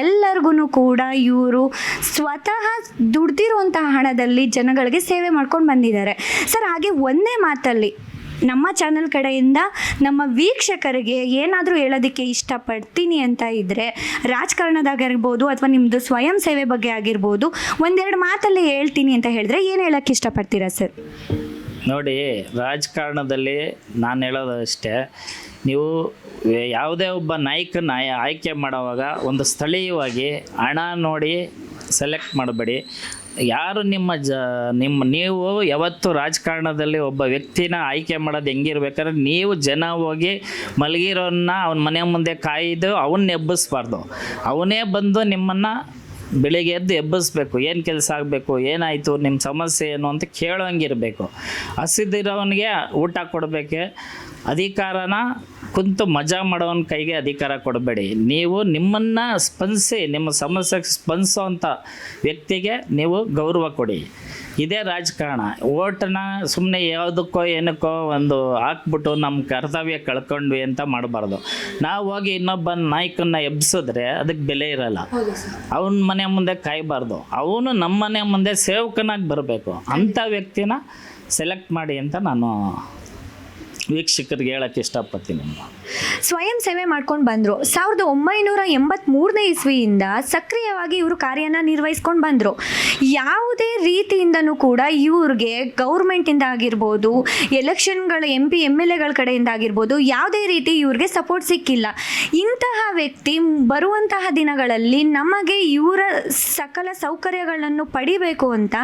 ಎಲ್ಲರಿಗೂ ಕೂಡ ಇವರು ಸ್ವತಃ ದುಡ್ದಿರುವಂತಹ ಹಣದಲ್ಲಿ ಜನಗಳಿಗೆ ಸೇವೆ ಮಾಡ್ಕೊಂಡು ಬಂದಿದ್ದಾರೆ. ಸರ್, ಹಾಗೆ ಒಂದೇ ಮಾತಲ್ಲಿ ನಮ್ಮ ಚಾನಲ್ ಕಡೆಯಿಂದ ನಮ್ಮ ವೀಕ್ಷಕರಿಗೆ ಏನಾದರೂ ಹೇಳೋದಕ್ಕೆ ಇಷ್ಟಪಡ್ತೀನಿ ಅಂತ ಇದ್ದರೆ ರಾಜಕಾರಣದಾಗಿರ್ಬೋದು ಅಥವಾ ನಿಮ್ಮದು ಸ್ವಯಂ ಸೇವೆ ಬಗ್ಗೆ ಆಗಿರ್ಬೋದು, ಒಂದೆರಡು ಮಾತಲ್ಲಿ ಹೇಳ್ತೀನಿ ಅಂತ ಹೇಳಿದ್ರೆ ಏನು ಹೇಳೋಕ್ಕೆ ಇಷ್ಟಪಡ್ತೀರಾ ಸರ್? ನೋಡಿ, ರಾಜಕಾರಣದಲ್ಲಿ ನಾನು ಹೇಳೋದು ಅಷ್ಟೇ ನೀವು ಯಾವುದೇ ಒಬ್ಬ ನಾಯಕನ ಆಯ್ಕೆ ಮಾಡುವಾಗ ಒಂದು ಸ್ಥಳೀಯವಾಗಿ ಹಣ ನೋಡಿ ಸೆಲೆಕ್ಟ್ ಮಾಡಬೇಡಿ. ಯಾರು ನಿಮ್ಮ ಜ, ನಿಮ್ಮ, ನೀವು ಯಾವತ್ತು ರಾಜಕಾರಣದಲ್ಲಿ ಒಬ್ಬ ವ್ಯಕ್ತಿನ ಆಯ್ಕೆ ಮಾಡೋದು ಹೆಂಗಿರ್ಬೇಕಾದ್ರೆ ನೀವು ಜನ ಹೋಗಿ ಮಲಗಿರೋನ್ನ ಅವನ ಮನೆ ಮುಂದೆ ಕಾಯ್ದು ಅವನ್ನ ಎಬ್ಬಿಸ್ಬಾರ್ದು. ಅವನೇ ಬಂದು ನಿಮ್ಮನ್ನು ಬೆಳಿಗ್ಗೆ ಎದ್ದು ಎಬ್ಬಿಸ್ಬೇಕು. ಏನು ಕೆಲಸ ಆಗಬೇಕು? ಏನಾಯಿತು? ನಿಮ್ಮ ಸಮಸ್ಯೆ ಏನು ಅಂತ ಕೇಳೋಂಗಿರಬೇಕು. ಹಸಿದಿರೋವನಿಗೆ ಊಟ ಕೊಡಬೇಕೆ. ಅಧಿಕಾರನ ಕುಂತು ಮಜಾ ಮಾಡೋವನ ಕೈಗೆ ಅಧಿಕಾರ ಕೊಡಬೇಡಿ. ನೀವು ನಿಮ್ಮನ್ನು ಸ್ಪಂದಿಸಿ ನಿಮ್ಮ ಸಮಸ್ಯೆಗೆ ಸ್ಪಂದಿಸೋವಂಥ ವ್ಯಕ್ತಿಗೆ ನೀವು ಗೌರವ ಕೊಡಿ. ಇದೇ ರಾಜಕಾರಣ. ಓಟನ್ನ ಸುಮ್ಮನೆ ಯಾವುದಕ್ಕೋ ಏನಕ್ಕೋ ಒಂದು ಹಾಕ್ಬಿಟ್ಟು ನಮ್ಮ ಕರ್ತವ್ಯ ಕಳ್ಕೊಂಡ್ವಿ ಅಂತ ಮಾಡಬಾರ್ದು. ನಾವು ಹೋಗಿ ಇನ್ನೊಬ್ಬ ನಾಯಕನ್ನ ಎಬ್ಸಿದ್ರೆ ಅದಕ್ಕೆ ಬೆಲೆ ಇರಲ್ಲ. ಅವನ ಮನೆ ಮುಂದೆ ಕಾಯಬಾರ್ದು. ಅವನು ನಮ್ಮ ಮನೆ ಮುಂದೆ ಸೇವಕನಾಗಿ ಬರಬೇಕು. ಅಂಥ ವ್ಯಕ್ತಿನ ಸೆಲೆಕ್ಟ್ ಮಾಡಿ ಅಂತ ನಾನು ವೀಕ್ಷಕರಿಗೆ ಹೇಳಕ್ಕೆ ಇಷ್ಟಪಡ್ತೀನಿ. ಸ್ವಯಂ ಸೇವೆ ಮಾಡ್ಕೊಂಡು ಬಂದರು. ಸಾವಿರದ ಒಂಬೈನೂರ ಎಂಬತ್ತ್ಮೂರನೇ ಇಸ್ವಿಯಿಂದ ಸಕ್ರಿಯವಾಗಿ ಇವರು ಕಾರ್ಯನ ನಿರ್ವಹಿಸ್ಕೊಂಡು ಬಂದರು. ಯಾವುದೇ ರೀತಿಯಿಂದನೂ ಕೂಡ ಇವ್ರಿಗೆ ಗೌರ್ಮೆಂಟಿಂದ ಆಗಿರ್ಬೋದು, ಎಲೆಕ್ಷನ್ಗಳ ಎಂ ಪಿ ಎಂ ಎಲ್ ಎಗಳ ಕಡೆಯಿಂದ ಆಗಿರ್ಬೋದು, ಯಾವುದೇ ರೀತಿ ಇವ್ರಿಗೆ ಸಪೋರ್ಟ್ ಸಿಕ್ಕಿಲ್ಲ. ಇಂತಹ ವ್ಯಕ್ತಿ ಬರುವಂತಹ ದಿನಗಳಲ್ಲಿ ನಮಗೆ ಇವರ ಸಕಲ ಸೌಕರ್ಯಗಳನ್ನು ಪಡಿಬೇಕು ಅಂತ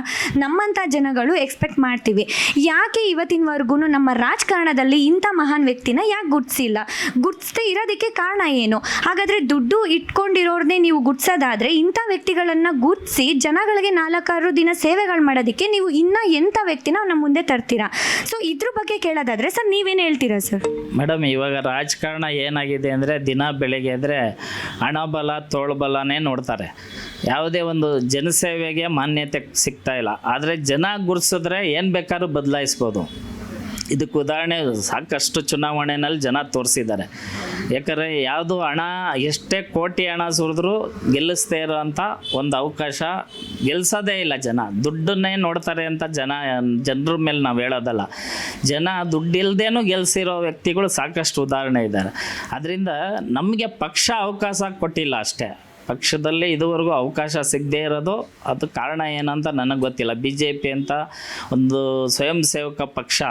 ನಮ್ಮಂಥ ಜನಗಳು ಎಕ್ಸ್ಪೆಕ್ಟ್ ಮಾಡ್ತೀವಿ. ಯಾಕೆ ಇವತ್ತಿನವರೆಗೂ ನಮ್ಮ ರಾಜಕಾರಣದಲ್ಲಿ ಇಂಥ ಮಹಾನ್ ವ್ಯಕ್ತಿನ ಯಾಕೆ ಗುರ್ತಿಸಿಲ್ಲ ಗುರ್ತಿಸದೇ ಇರೋದಕ್ಕೆ ಕಾರಣ ಏನು? ಹಾಗಾದರೆ ದುಡ್ಡು ಇಟ್ಕೊಂಡಿರೋರ್ನೇ ನೀವು ಗುರ್ತಿಸೋದಾದರೆ ಇಂಥ ವ್ಯಕ್ತಿಗಳನ್ನು ಗುರ್ತಿಸಿ ಜನಗಳಿಗೆ ನಾಲ್ಕಾರು ದಿನ ಸೇವೆಗಳು ಮಾಡೋದಕ್ಕೆ ನೀವು ಇನ್ನೂ ಎಂಥ ವ್ಯಕ್ತಿನ ನಮ್ಮ ಮುಂದೆ ತರ್ತೀರಾ? ಸೊ ಇದ್ರ ಬಗ್ಗೆ ಕೇಳೋದಾದರೆ ಸರ್ ನೀವೇನು ಹೇಳ್ತೀರಾ ಸರ್? ಮೇಡಮ್, ಇವಾಗ ರಾಜಕಾರಣ ಏನಾಗಿದೆ ಅಂದರೆ ದಿನ ಬೆಳಿಗ್ಗೆ ಅಂದರೆ ಹಣಬಲ ತೋಳ್ಬಲನೇ ನೋಡ್ತಾರೆ. ಯಾವುದೇ ಒಂದು ಜನಸೇವೆಗೆ ಮಾನ್ಯತೆ ಸಿಗ್ತಾ ಇಲ್ಲ. ಆದರೆ ಜನ ಗುರ್ಸಿದ್ರೆ ಏನು ಬೇಕಾದ್ರೂ ಬದಲಾಯಿಸ್ಬೋದು. ಇದಕ್ಕೆ ಉದಾಹರಣೆ, ಸಾಕಷ್ಟು ಚುನಾವಣೆಯಲ್ಲಿ ಜನ ತೋರಿಸಿದ್ದಾರೆ. ಯಾಕಂದರೆ ಯಾವುದು ಹಣ, ಎಷ್ಟೇ ಕೋಟಿ ಹಣ ಸುರಿದ್ರೂ ಗೆಲ್ಲಿಸ್ದೇ ಇರೋವಂಥ ಒಂದು ಅವಕಾಶ ಗೆಲ್ಸೋದೇ ಇಲ್ಲ ಜನ. ದುಡ್ಡನ್ನೇ ನೋಡ್ತಾರೆ ಅಂತ ಜನ, ಜನರ ಮೇಲೆ ನಾವು ಹೇಳೋದಲ್ಲ. ಜನ ದುಡ್ಡಿಲ್ದೇನೂ ಗೆಲ್ಸಿರೋ ವ್ಯಕ್ತಿಗಳು ಸಾಕಷ್ಟು ಉದಾಹರಣೆ ಇದ್ದಾರೆ. ಅದರಿಂದ ನಮಗೆ ಪಕ್ಷ ಅವಕಾಶ ಕೊಟ್ಟಿಲ್ಲ ಅಷ್ಟೇ. ಪಕ್ಷದಲ್ಲಿ ಇದುವರೆಗೂ ಅವಕಾಶ ಸಿಗದೇ ಇರೋದು. ಅದು ಕಾರಣ ಏನಂತ ನನಗೆ ಗೊತ್ತಿಲ್ಲ. ಬಿ ಜೆ ಪಿ ಅಂತ ಒಂದು ಸ್ವಯಂ ಸೇವಕ ಪಕ್ಷ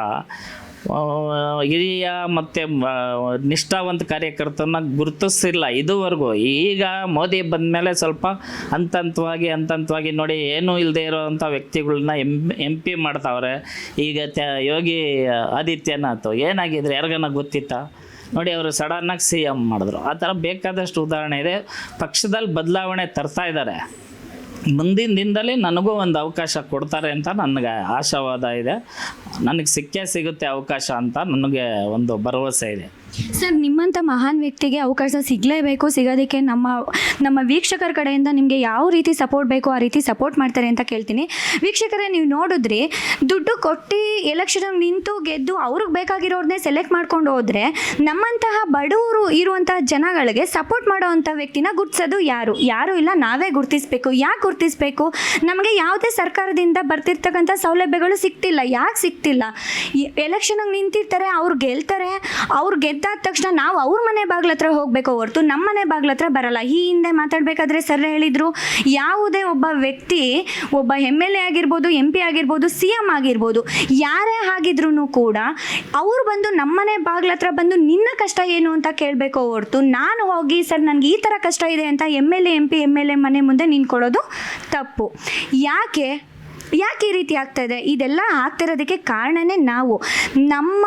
ಹಿರಿಯ ಮತ್ತು ನಿಷ್ಠಾವಂತ ಕಾರ್ಯಕರ್ತನ ಗುರುತಿಸಿಲ್ಲ ಇದುವರೆಗೂ. ಈಗ ಮೋದಿ ಬಂದಮೇಲೆ ಸ್ವಲ್ಪ ಹಂತ ಹಂತವಾಗಿ ಹಂತ ಹಂತವಾಗಿ ನೋಡಿ ಏನೂ ಇಲ್ಲದೆ ಇರೋವಂಥ ವ್ಯಕ್ತಿಗಳನ್ನ ಎಂ ಎಂ ಪಿ ಮಾಡ್ತಾವ್ರೆ. ಈಗ ತ್ಯ ಯೋಗಿ ಆದಿತ್ಯನಾಥ್, ಏನಾಗಿದ್ರೆ ಯಾರಿಗನ ಗೊತ್ತಿತ್ತಾ? ನೋಡಿ ಅವರು ಸಡನ್ನಾಗಿ ಸಿ ಎಂ ಮಾಡಿದ್ರು. ಆ ಥರ ಬೇಕಾದಷ್ಟು ಉದಾಹರಣೆ ಇದೆ. ಪಕ್ಷದಲ್ಲಿ ಬದಲಾವಣೆ ತರ್ತಾ ಇದ್ದಾರೆ. ಮುಂದಿನ ದಿನದಲ್ಲಿ ನನಗೂ ಒಂದು ಅವಕಾಶ ಕೊಡ್ತಾರೆ ಅಂತ ನನಗೆ ಆಶಾವಾದ ಇದೆ. ನನಗೆ ಸಿಕ್ಕೇ ಸಿಗುತ್ತೆ ಅವಕಾಶ ಅಂತ ನನಗೆ ಒಂದು ಭರವಸೆ ಇದೆ. ಸರ್ ನಿಮ್ಮಂಥ ಮಹಾನ್ ವ್ಯಕ್ತಿಗೆ ಅವಕಾಶ ಸಿಗಲೇಬೇಕು, ಸಿಗೋದಕ್ಕೆ ನಮ್ಮ ನಮ್ಮ ವೀಕ್ಷಕರ ಕಡೆಯಿಂದ ನಿಮಗೆ ಯಾವ ರೀತಿ ಸಪೋರ್ಟ್ ಬೇಕೋ ಆ ರೀತಿ ಸಪೋರ್ಟ್ ಮಾಡ್ತಾರೆ ಅಂತ ಕೇಳ್ತೀನಿ. ವೀಕ್ಷಕರೇ, ನೀವು ನೋಡಿದ್ರಿ ದುಡ್ಡು ಕೊಟ್ಟು ಎಲೆಕ್ಷನ್ ನಿಂತು ಗೆದ್ದು ಅವ್ರಿಗೆ ಬೇಕಾಗಿರೋರನ್ನೇ ಸೆಲೆಕ್ಟ್ ಮಾಡ್ಕೊಂಡು ಹೋದ್ರೆ ನಮ್ಮಂತಹ ಬಡವರು ಇರುವಂತಹ ಜನಗಳಿಗೆ ಸಪೋರ್ಟ್ ಮಾಡೋವಂಥ ವ್ಯಕ್ತಿನ ಗುರ್ತಿಸೋದು ಯಾರು? ಯಾರು ಇಲ್ಲ, ನಾವೇ ಗುರ್ತಿಸ್ಬೇಕು. ಯಾಕೆ ಗುರ್ತಿಸ್ಬೇಕು? ನಮಗೆ ಯಾವುದೇ ಸರ್ಕಾರದಿಂದ ಬರ್ತಿರ್ತಕ್ಕಂಥ ಸೌಲಭ್ಯಗಳು ಸಿಗ್ತಿಲ್ಲ. ಯಾಕೆ ಸಿಗ್ತಿಲ್ಲ? ಎಲೆಕ್ಷನ್ಗೆ ನಿಂತಿರ್ತಾರೆ, ಅವ್ರು ಗೆಲ್ತಾರೆ, ಅವ್ರು ಗೆದ್ದಾದ ತಕ್ಷಣ ನಾವು ಅವ್ರ ಮನೆ ಬಾಗ್ಲ ಹತ್ರ ಹೋಗಬೇಕು ಹೊರತು ನಮ್ಮ ಮನೆ ಬಾಗ್ಲ ಹತ್ರ ಬರಲ್ಲ. ಈ ಹಿಂದೆ ಮಾತಾಡಬೇಕಾದ್ರೆ ಸರ್ ಹೇಳಿದರು, ಯಾವುದೇ ಒಬ್ಬ ವ್ಯಕ್ತಿ, ಒಬ್ಬ ಎಂ ಎಲ್ ಎ ಆಗಿರ್ಬೋದು, ಎಂ ಪಿ ಆಗಿರ್ಬೋದು, ಸಿ ಎಂ ಆಗಿರ್ಬೋದು, ಯಾರೇ ಆಗಿದ್ರು ಕೂಡ ಅವ್ರು ಬಂದು ನಮ್ಮನೆ ಬಾಗ್ಲ ಹತ್ರ ಬಂದು ನಿನ್ನ ಕಷ್ಟ ಏನು ಅಂತ ಕೇಳಬೇಕು ಹೊರತು ನಾನು ಹೋಗಿ ಸರ್ ನನಗೆ ಈ ಥರ ಕಷ್ಟ ಇದೆ ಅಂತ M L A M P M L A ಮನೆ ಮುಂದೆ ನಿಂತ್ಕೊಳ್ಳೋದು ತಪ್ಪು. ಯಾಕೆ? ಯಾಕೆ ಈ ರೀತಿ ಆಗ್ತಾ ಇದೆ? ಇದೆಲ್ಲ ಆಗ್ತಿರೋದಕ್ಕೆ ಕಾರಣನೇ ನಾವು. ನಮ್ಮ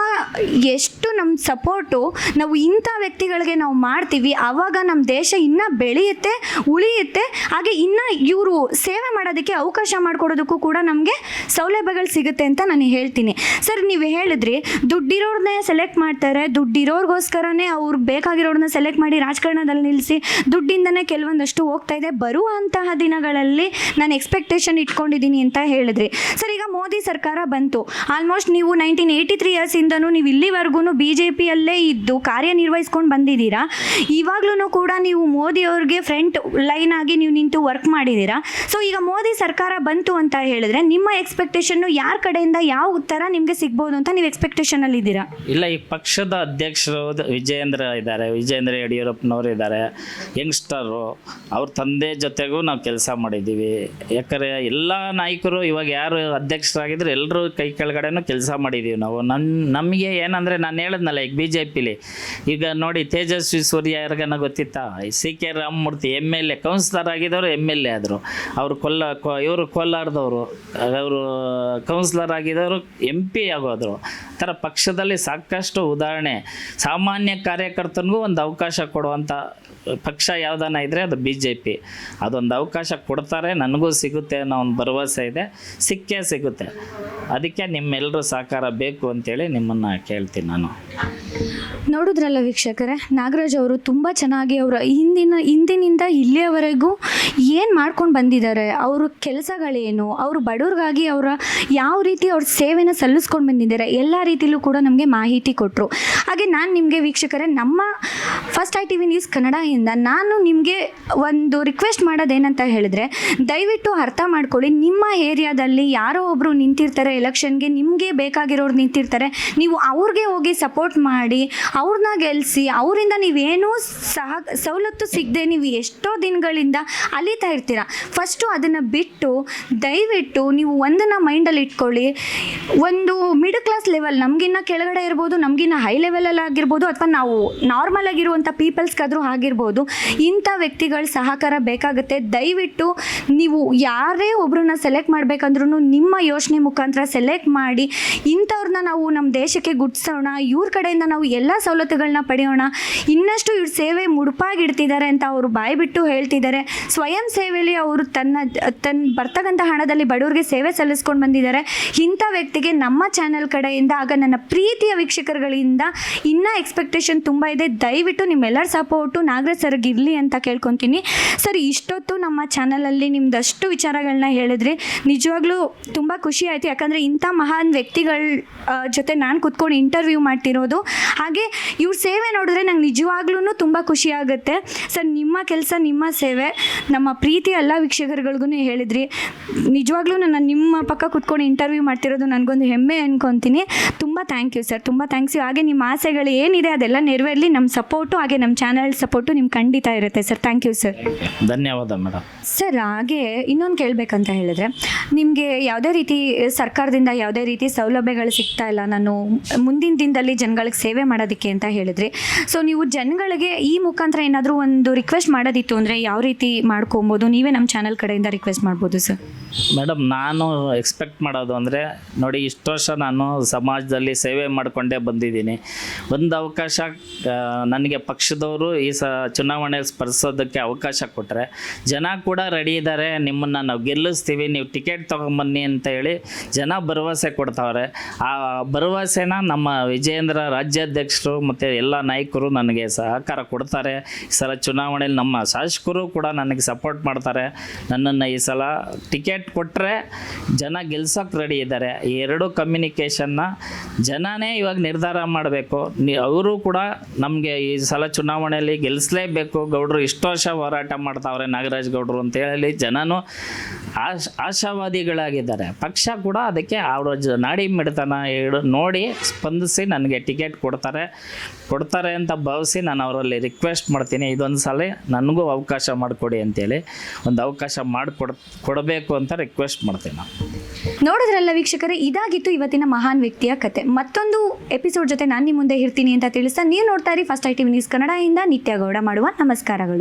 ಎಷ್ಟು ನಮ್ಮ ಸಪೋರ್ಟು, ನಾವು ಇಂಥ ವ್ಯಕ್ತಿಗಳಿಗೆ ನಾವು ಮಾಡ್ತೀವಿ ಆವಾಗ ನಮ್ಮ ದೇಶ ಇನ್ನೂ ಬೆಳೆಯುತ್ತೆ, ಉಳಿಯುತ್ತೆ, ಹಾಗೆ ಇನ್ನೂ ಇವರು ಸೇವೆ ಮಾಡೋದಕ್ಕೆ ಅವಕಾಶ ಮಾಡಿಕೊಡೋದಕ್ಕೂ ಕೂಡ ನಮಗೆ ಸೌಲಭ್ಯಗಳು ಸಿಗುತ್ತೆ ಅಂತ ನಾನು ಹೇಳ್ತೀನಿ. ಸರ್, ನೀವು ಹೇಳಿದ್ರಿ ದುಡ್ಡಿರೋರನ್ನೇ ಸೆಲೆಕ್ಟ್ ಮಾಡ್ತಾರೆ, ದುಡ್ಡಿರೋರ್ಗೋಸ್ಕರನೇ ಅವ್ರು ಬೇಕಾಗಿರೋರನ್ನ ಸೆಲೆಕ್ಟ್ ಮಾಡಿ ರಾಜಕಾರಣದಲ್ಲಿ ನಿಲ್ಲಿಸಿ ದುಡ್ಡಿಂದನೇ ಕೆಲವೊಂದಷ್ಟು ಹೋಗ್ತಾ ಇದೆ. ಬರುವಂತಹ ದಿನಗಳಲ್ಲಿ ನಾನು ಎಕ್ಸ್ಪೆಕ್ಟೇಷನ್ ಇಟ್ಕೊಂಡಿದ್ದೀನಿ ಅಂತ ಹೇಳಿದ್ರಿ. ಸರ್, ಈಗ ಮೋದಿ ಸರ್ಕಾರ ಬಂತು. ಆಲ್ಮೋಸ್ಟ್ ನೀವು ನೈನ್ಟೀನ್ ಏಯ್ಟಿ ತ್ರೀ ಇಯರ್ಸಿಂದನೂ ನೀವು ಇಲ್ಲಿವರೆಗೂ ಬಿ ಜೆ ಪಿಯಲ್ಲೇ ಇದ್ದು ಕಾರ್ಯನಿರ್ವಹಿಸ್ಕೊಂಡು ಬಂದಿದ್ದೀರಾ? ಇವಾಗ್ಲೂ ಕೂಡ ನೀವು ಮೋದಿ ಅವ್ರಿಗೆ ಫ್ರಂಟ್ ಲೈನ್ ಆಗಿ ನೀವು ನಿಂತು ವರ್ಕ್ ಮಾಡಿದ್ದೀರಾ? ಸೊ ಈಗ ಮೋದಿ ಸರ್ಕಾರ ಬಂತು ಅಂತ ಹೇಳಿದ್ರೆ ನಿಮ್ಮ ಎಕ್ಸ್ಪೆಕ್ಟೇಷನ್ನು ಯಾರ ಕಡೆಯಿಂದ ಯಾವ ಉತ್ತರ ನಿಮಗೆ ಸಿಗ್ಬೋದು ಅಂತ ನೀವು ಎಕ್ಸ್ಪೆಕ್ಟೇಷನಲ್ಲಿ ಇದ್ದೀರಾ? ಇಲ್ಲ, ಈ ಪಕ್ಷದ ಅಧ್ಯಕ್ಷರು ವಿಜಯೇಂದ್ರ ಇದ್ದಾರೆ. ವಿಜಯೇಂದ್ರ ಯಡಿಯೂರಪ್ಪನವರು ಇದ್ದಾರೆ. ಯಂಗ್ಸ್ಟರು ಅವ್ರ ತಂದೆ ಜೊತೆಗೂ ನಾವು ಕೆಲಸ ಮಾಡಿದ್ದೀವಿ. ಯಾಕಂದರೆ ಎಲ್ಲ ನಾಯಕರು ಇವಾಗ ಯಾರು ಅಧ್ಯಕ್ಷರಾಗಿದ್ರು ಎಲ್ಲರೂ ಕೈ ಕೆಳಗಡೆನೂ ಕೆಲಸ ಮಾಡಿದ್ದೀವಿ ನಾವು. ನನ್ನ ನಮಗೆ ಏನಂದರೆ ನಾನು ಹೇಳಿದ್ನಲ್ಲ ಈಗ ಬಿ ಜೆ ಪಿಲಿ ಈಗ ನೋಡಿ ತೇಜಸ್ವಿ ಸೂರ್ಯ ಯಾರಿಗನ ಗೊತ್ತಿತ್ತಾ? C K Ramamurthy M L A, councillor ಆಗಿದ್ದವರು M L A ಆದರು. ಅವರು ಕೊಲ್ಲ ಇವರು ಕೋಲಾರದವರು. ಅವರು ಕೌನ್ಸಿಲರ್ ಆಗಿದ್ದವರು ಎಂ ಪಿ ಆಗೋದ್ರು. ಥರ ಪಕ್ಷದಲ್ಲಿ ಸಾಕಷ್ಟು ಉದಾಹರಣೆ. ಸಾಮಾನ್ಯ ಕಾರ್ಯಕರ್ತನಿಗೂ ಒಂದು ಅವಕಾಶ ಕೊಡುವಂಥ ಪಕ್ಷ ಯಾವ್ದಾನ ಇದ್ದರೆ ಅದು ಬಿ ಜೆ ಪಿ ಅದೊಂದು ಅವಕಾಶ ಕೊಡ್ತಾರೆ, ನನಗೂ ಸಿಗುತ್ತೆ ಅನ್ನೋ ಒಂದು ಭರವಸೆ ಇದೆ. ಸಿಕ್ಕೇ ಸಿಗುತ್ತೆ. ಅದಕ್ಕೆ ನಿಮ್ಮೆಲ್ಲರೂ ಸಹಕಾರ ಬೇಕು ಅಂತೇಳಿ ನಿಮ್ಮನ್ನು ಕೇಳ್ತೀನಿ ನಾನು. ನೋಡಿದ್ರಲ್ಲ ವೀಕ್ಷಕರೇ, ನಾಗರಾಜ್ ಅವರು ತುಂಬ ಚೆನ್ನಾಗಿ ಅವರ ಹಿಂದಿನ, ಹಿಂದಿನಿಂದ ಇಲ್ಲಿಯವರೆಗೂ ಏನು ಮಾಡ್ಕೊಂಡು ಬಂದಿದ್ದಾರೆ, ಅವ್ರ ಕೆಲಸಗಳೇನು, ಅವರು ಬಡವ್ರಿಗಾಗಿ ಅವರ ಯಾವ ರೀತಿ ಅವ್ರ ಸೇವೆನ ಸಲ್ಲಿಸ್ಕೊಂಡು ಬಂದಿದ್ದಾರೆ, ಎಲ್ಲ ರೀತಿಲೂ ಕೂಡ ನಮಗೆ ಮಾಹಿತಿ ಕೊಟ್ಟರು ಹಾಗೆ ನಾನು ನಿಮಗೆ ವೀಕ್ಷಕರೇ, ನಮ್ಮ first I T V news ಕನ್ನಡದಿಂದ ನಾನು ನಿಮಗೆ ಒಂದು ರಿಕ್ವೆಸ್ಟ್ ಮಾಡೋದೇನಂತ ಹೇಳಿದ್ರೆ, ದಯವಿಟ್ಟು ಅರ್ಥ ಮಾಡ್ಕೊಳ್ಳಿ, ನಿಮ್ಮ ಏರಿಯಾದಲ್ಲಿ ಯಾರೋ ಒಬ್ಬರು ನಿಂತಿರ್ತಾರೆ, ಎಲೆಕ್ಷನ್ಗೆ ನಿಮಗೆ ಬೇಕಾಗಿರೋರು ನಿಂತಿರ್ತಾರೆ, ನೀವು ಅವ್ರಿಗೆ ಹೋಗಿ ಸಪೋರ್ಟ್ ಮಾಡಿ ಅವ್ರನ್ನ ಗೆಲ್ಲಿಸಿ ಅವರಿಂದ ನೀವೇನೂ ಸಹ ಸವಲತ್ತು ಸಿಗದೆ ನೀವು ಎಷ್ಟೋ ದಿನಗಳಿಂದ ಅಲಿತಾ ಇರ್ತೀರ. ಫಸ್ಟು ಅದನ್ನು ಬಿಟ್ಟು ದಯವಿಟ್ಟು ನೀವು ಒಂದನ್ನು ಮೈಂಡಲ್ಲಿ ಇಟ್ಕೊಳ್ಳಿ. ಒಂದು ಮಿಡಲ್ ಕ್ಲಾಸ್ ಲೆವೆಲ್ ನಮಗಿನ್ನ ಕೆಳಗಡೆ ಇರ್ಬೋದು, ನಮಗಿನ್ನ ಹೈ ಲೆವೆಲಲ್ಲಿ ಆಗಿರ್ಬೋದು, ಅಥವಾ ನಾವು ನಾರ್ಮಲ್ ಆಗಿರುವಂಥ ಪೀಪಲ್ಸ್ಗಾದರೂ ಆಗಿರ್ಬೋದು, ಇಂಥ ವ್ಯಕ್ತಿಗಳ ಸಹಕಾರ ಬೇಕಾಗುತ್ತೆ. ದಯವಿಟ್ಟು ನೀವು ಯಾರೇ ಒಬ್ಬರನ್ನ ಸೆಲೆಕ್ಟ್ ಮಾಡಬೇಕಂದ್ರೂ ನಿಮ್ಮ ಯೋಚನೆ ಮುಖಾಂತರ ಸೆಲೆಕ್ಟ್ ಮಾಡಿ ಇಂಥವ್ರನ್ನ ನಾವು ನಮ್ಮ ದೇಶಕ್ಕೆ ಗುಡ್ಸೋಣ, ಇವ್ರ ಕಡೆಯಿಂದ ನಾವು ಎಲ್ಲ ಸವಲತ್ತುಗಳನ್ನ ಪಡೆಯೋಣ. ಇನ್ನಷ್ಟು ಇವ್ರ ಸೇವೆ ಮುಡುಪಾಗಿಡ್ತಿದ್ದಾರೆ ಅಂತ ಅವರು ಬಾಯಿ ಬಿಟ್ಟು ಹೇಳ್ತಿದ್ದಾರೆ ಸ್ವಯಂ ಸೇವೆಯಲ್ಲಿ ಅವರು ತನ್ನ ತನ್ನ ಬರ್ತಕ್ಕಂಥ ಹಣದಲ್ಲಿ ಬಡವರಿಗೆ ಸೇವೆ ಸಲ್ಲಿಸ್ಕೊಂಡು ಬಂದಿದ್ದಾರೆ ಇಂಥ ವ್ಯಕ್ತಿಗೆ ನಮ್ಮ ಚಾನೆಲ್ ಕಡೆಯಿಂದ, ಆಗ ನನ್ನ ಪ್ರೀತಿಯ ವೀಕ್ಷಕರುಗಳಿಂದ ಇನ್ನೂ ಎಕ್ಸ್ಪೆಕ್ಟೇಷನ್ ತುಂಬ ಇದೆ. ದಯವಿಟ್ಟು ನಿಮ್ಮೆಲ್ಲರ ಸಪೋರ್ಟು ನಾಗರಾಜ್ ಸರ್ಗೆ ಇರಲಿ ಅಂತ ಕೇಳ್ಕೊತೀನಿ. ಸರ್, ಇಷ್ಟೊತ್ತು ನಮ್ಮ ಚಾನಲಲ್ಲಿ ನಿಮ್ದಷ್ಟು ವಿಚಾರಗಳನ್ನ ಹೇಳಿದ್ರಿ. ನಿಜವಾಗ್ಲೂ ತುಂಬ ಖುಷಿ ಆಯಿತು. ಯಾಕಂದರೆ ಇಂಥ ಮಹಾನ್ ವ್ಯಕ್ತಿಗಳ ಜೊತೆ ನಾನು ಕುತ್ಕೊಂಡು ಇಂಟರ್ವ್ಯೂ ಮಾಡ್ತಿರೋದು. ಹಾಗೆ ಇವ್ರ ಸೇವೆ ನೋಡಿದ್ರೆ ನಂಗೆ ನಿಜವಾಗ್ಲೂ ತುಂಬ ಖುಷಿ ಆಗುತ್ತೆ. ಸರ್ ನಿಮ್ಮ ಕೆಲಸ ನಿಮ್ಮ ಸೇವೆ. ನಮ್ಮ ಪ್ರೀತಿ ಎಲ್ಲ ವೀಕ್ಷಕರುಗಳಿಗೂ ಹೇಳಿದ್ರಿ. ನಿಜವಾಗ್ಲೂ ನಾನು ನಿಮ್ಮ ಪಕ್ಕ ಕುತ್ಕೊಂಡು ಇಂಟರ್ವ್ಯೂ ಮಾಡ್ತಿರೋದು ನನಗೊಂದು ಹೆಮ್ಮೆ ಅನ್ಕೊತೀನಿ. ತುಂಬ ಥ್ಯಾಂಕ್ ಯು ಸರ್ ತುಂಬ ಥ್ಯಾಂಕ್ಸ್ ಯು ಹಾಗೆ ನಿಮ್ಮ ಆಸೆಗಳು ಏನಿದೆ ಅದೆಲ್ಲ ನೆರವೇರಲಿ. ನಮ್ಮ ಸಪೋರ್ಟು ಹಾಗೆ ನಮ್ಮ ಚಾನಲ್ ಸಪೋರ್ಟು ನಿಮ್ಗೆ ಖಂಡಿತ ಇರುತ್ತೆ ಸರ್ ಥ್ಯಾಂಕ್ ಯು ಸರ್ ಧನ್ಯವಾದ ಮೇಡಮ್ ಸರ್ ಹಾಗೆ ಇನ್ನೊಂದು ಕೇಳಬೇಕಂತ ಹೇಳಿದ್ರೆ ನಿಮಗೆ ಯಾವುದೇ ರೀತಿ ಸರ್ಕಾರದಿಂದ ಯಾವುದೇ ರೀತಿ ಸೌಲಭ್ಯಗಳು ಸಿಗ್ತಾ ಇಲ್ಲ? ನಾನು ಮುಂದಿನ ದಿನದಲ್ಲಿ ಜನಗಳಿಗೆ ಸೇವೆ ಮಾಡೋದಕ್ಕೆ ಅಂತ ಹೇಳಿದ್ರಿ ಸೊ ನೀವು ಜನಗಳಿಗೆ ಈ ಮುಖಾಂತರ ಏನಾದರೂ ಒಂದು ರಿಕ್ವೆಸ್ಟ್ ಮಾಡೋದಿತ್ತು ಅಂದರೆ ಯಾವ ರೀತಿ ಮಾಡ್ಕೊಬೋದು? ನೀವೇ ನಮ್ಮ ಚಾನಲ್ ಕಡೆಯಿಂದ ರಿಕ್ವೆಸ್ಟ್ ಮಾಡ್ಬೋದು ಸರ್ ಮೇಡಮ್, ನಾನು ಎಕ್ಸ್ಪೆಕ್ಟ್ ಮಾಡೋದು ಅಂದರೆ, ನೋಡಿ, ಇಷ್ಟು ವರ್ಷ ನಾನು ಸಮಾಜದಲ್ಲಿ ಸೇವೆ ಮಾಡಿಕೊಂಡೇ ಬಂದಿದ್ದೀನಿ. ಒಂದು ಅವಕಾಶ ನನಗೆ ಪಕ್ಷದವರು ಈ ಸ, ಚುನಾವಣೆ ಸ್ಪರ್ಶೋದಕ್ಕೆ ಅವಕಾಶ ಕೊಟ್ಟರೆ ಜನ ಕೂಡ ರೆಡಿ ಇದ್ದಾರೆ ನಿಮ್ಮನ್ನು ನಾವು ಗೆಲ್ಲಿಸ್ತೀವಿ, ನೀವು ಟಿಕೆಟ್ ತೊಗೊಂಬನ್ನಿ ಅಂತ ಹೇಳಿ ಜನ ಭರವಸೆ ಕೊಡ್ತಾವ್ರೆ. ಆ ಭರವಸೆನ ನಮ್ಮ ವಿಜಯೇಂದ್ರ ರಾಜ್ಯಾಧ್ಯಕ್ಷರು ಮತ್ತು ಎಲ್ಲ ನಾಯಕರು ನನಗೆ ಸಹಕಾರ ಕೊಡ್ತಾರೆ. ಈ ಸಲ ಚುನಾವಣೆಯಲ್ಲಿ ನಮ್ಮ ಶಾಸಕರು ಕೂಡ ನನಗೆ ಸಪೋರ್ಟ್ ಮಾಡ್ತಾರೆ. ನನ್ನನ್ನು ಈ ಸಲ ಟಿಕೆಟ್ ಕೊಟ್ಟರೆ ಜನ ಗೆಲ್ಸೋಕೆ ರೆಡಿ ಇದ್ದಾರೆ ಎರಡು ಕಮ್ಯುನಿಕೇಷನ್ನ ಜನನೇ ಇವಾಗ ನಿರ್ಧಾರ ಮಾಡಬೇಕು. ಅವರು ಕೂಡ ನಮಗೆ ಈ ಸಲ ಚುನಾವಣೆಯಲ್ಲಿ ಗೆಲ್ಲಿಸಲೇಬೇಕು ಗೌಡರು ಇಷ್ಟು ವರ್ಷ ಹೋರಾಟ ಮಾಡ್ತಾವ್ರೆ ನಾಗರಾಜ್ ಗೌಡರು ಅಂತ ಹೇಳಿ ಜನನು ಆಶ್ ಆಶಾವಾದಿಗಳಾಗಿದ್ದಾರೆ. ಪಕ್ಷ ಕೂಡ ಅದಕ್ಕೆ ಅವರ ಜ ನಾಡಿ ಮಿಡ್ತನ ಹೇಳು ನೋಡಿ ಸ್ಪಂದಿಸಿ ನನಗೆ ಟಿಕೆಟ್ ಕೊಡ್ತಾರೆ. ಕೊಡ್ತಾರೆ ಅಂತ ಭಾವಿಸಿ ನಾನು ಅವರಲ್ಲಿ ರಿಕ್ವೆಸ್ಟ್ ಮಾಡ್ತೀನಿ. ಇದೊಂದು ಸಲ ನನಗೂ ಅವಕಾಶ ಮಾಡಿಕೊಡಿ ಅಂತೇಳಿ. ಒಂದು ಅವಕಾಶ ಮಾಡಿಕೊಡ್ ಕೊಡಬೇಕು ಅಂತ ರಿಕ್ವೆಸ್ಟ್ ಮಾಡ್ತೀನಿ ನಾನು. ನೋಡಿದ್ರಲ್ಲ ವೀಕ್ಷಕರೇ, ಇದಾಗಿತ್ತು ಇವತ್ತಿನ ಮಹಾನ್ ವ್ಯಕ್ತಿಯ ಕತೆ. ಮತ್ತೊಂದು ಎಪಿಸೋಡ್ ಜೊತೆ ನಾನು ನಿಮ್ಮ ಮುಂದೆ ಇರ್ತೀನಿ ಅಂತ ತಿಳಿಸ್ತಾ ನೀವು ನೋಡ್ತಾ ಇರಿ ಫಸ್ಟ್ ಐ ಟಿ ನ್ಯೂಸ್ ಕನ್ನಡದಿಂದ ನಿತ್ಯ ಗೌಡ ಮಾಡುವ ನಮಸ್ಕಾರಗಳು.